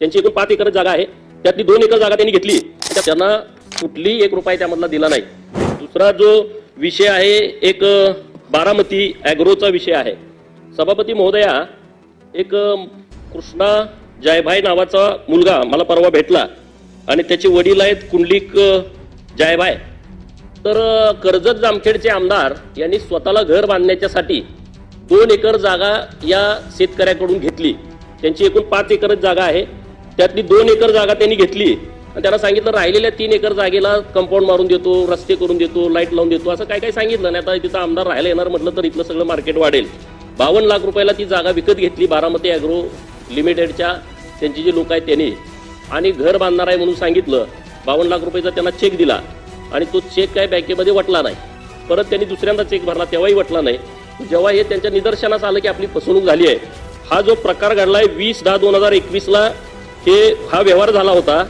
त्यांची एकूण पाच एकर जागा आहे. त्यातली दोन एकर जागा त्यांनी घेतली. त्यांना कुठलीही एक रुपया त्यामधला दिला नाही. दुसरा जो विषय आहे एक बारामती ॲग्रोचा विषय आहे. सभापती महोदया एक कृष्णा जयभाई नावाचा मुलगा मला परवा भेटला. आणि त्याचे वडील आहेत कुंडलिक अ, तर कर्जत जामखेडचे आमदार यांनी स्वतःला घर बांधण्याच्यासाठी दोन एकर जागा या शेतकऱ्याकडून घेतली. त्यांची एकूण पाच एकरच जागा आहे. त्यातली दोन एकर जागा त्यांनी घेतली. आणि त्यांना सांगितलं राहिलेल्या तीन एकर जागेला कंपाऊंड मारून देतो रस्ते करून देतो लाइट लावून देतो असं काय काय सांगितलं नाही. आता तिथं आमदार राहायला येणार म्हटलं तर इथलं सगळं मार्केट वाढेल. बावन्न लाख रुपयाला ती जागा विकत घेतली बारामती ॲग्रो लिमिटेडच्या त्यांची जी लोक आहेत त्यांनी. आणि घर बांधणार आहे म्हणून सांगितलं. बावन्न लाख रुपयाचा त्यांना चेक दिला. आणि तो चेक काय बँकेमध्ये वटला नाही. परत त्यांनी दुसऱ्यांदा चेक भरला तेव्हाही वटला नाही. जेव्हा हे त्यांच्या निदर्शनास आलं की आपली फसवणूक झाली आहे. हा जो प्रकार घडला आहे वीस दहा दोन हजार एकवीसला हे हा व्यवहार झाला होता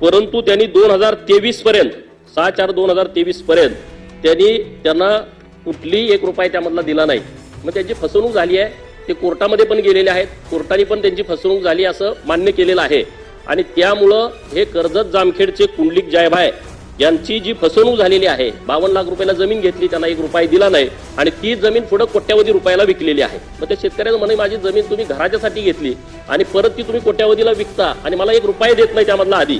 परंतु त्यांनी दोन हजार तेवीस पर्यंत सहा चार दोन हजार तेवीस पर्यंत त्यांनी त्यांना कुठलीही एक रुपया त्यामधला दिला नाही. मग त्यांची फसवणूक झाली आहे. ते कोर्टामध्ये पण गेलेले आहेत. कोर्टाने पण त्यांची फसवणूक झाली असं मान्य केलेलं आहे. आणि त्यामुळं हे कर्जत जामखेडचे कुंडलिक जयभाय यांची जी फसवणूक झालेली आहे बावन्न लाख रुपयाला जमीन घेतली त्यांना एक रुपया दिला नाही आणि ती जमीन पुढे कोट्यावधी रुपयाला विकलेली आहे. मग त्या शेतकऱ्याचं म्हणे माझी जमीन तुम्ही घराच्यासाठी घेतली आणि परत ती तुम्ही कोट्यावधीला विकता आणि मला एक रुपया देत नाही त्यामधला आधी.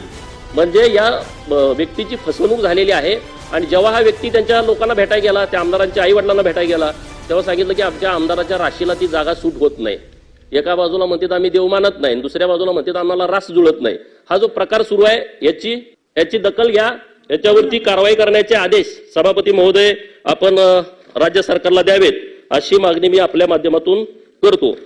म्हणजे या व्यक्तीची फसवणूक झालेली आहे आणि जेव्हा हा व्यक्ती त्यांच्या लोकांना भेटायला गेला त्या आमदारांच्या आई वडिलांना भेटायला गेला तेव्हा सांगितलं की आमच्या आमदाराच्या राशीला ती जागा सूट होत नाही. एका बाजूला म्हणतात आम्ही देव मानत नाही आणि दुसऱ्या बाजूला म्हणतात आम्हाला रास जुळत नाही. हा जो प्रकार सुरू आहे याची याची दखल घ्या. याच्यावरती कारवाई करण्याचे आदेश सभापती महोदय आपण राज्य सरकारला द्यावेत अशी मागणी मी आपल्या माध्यमातून करतो.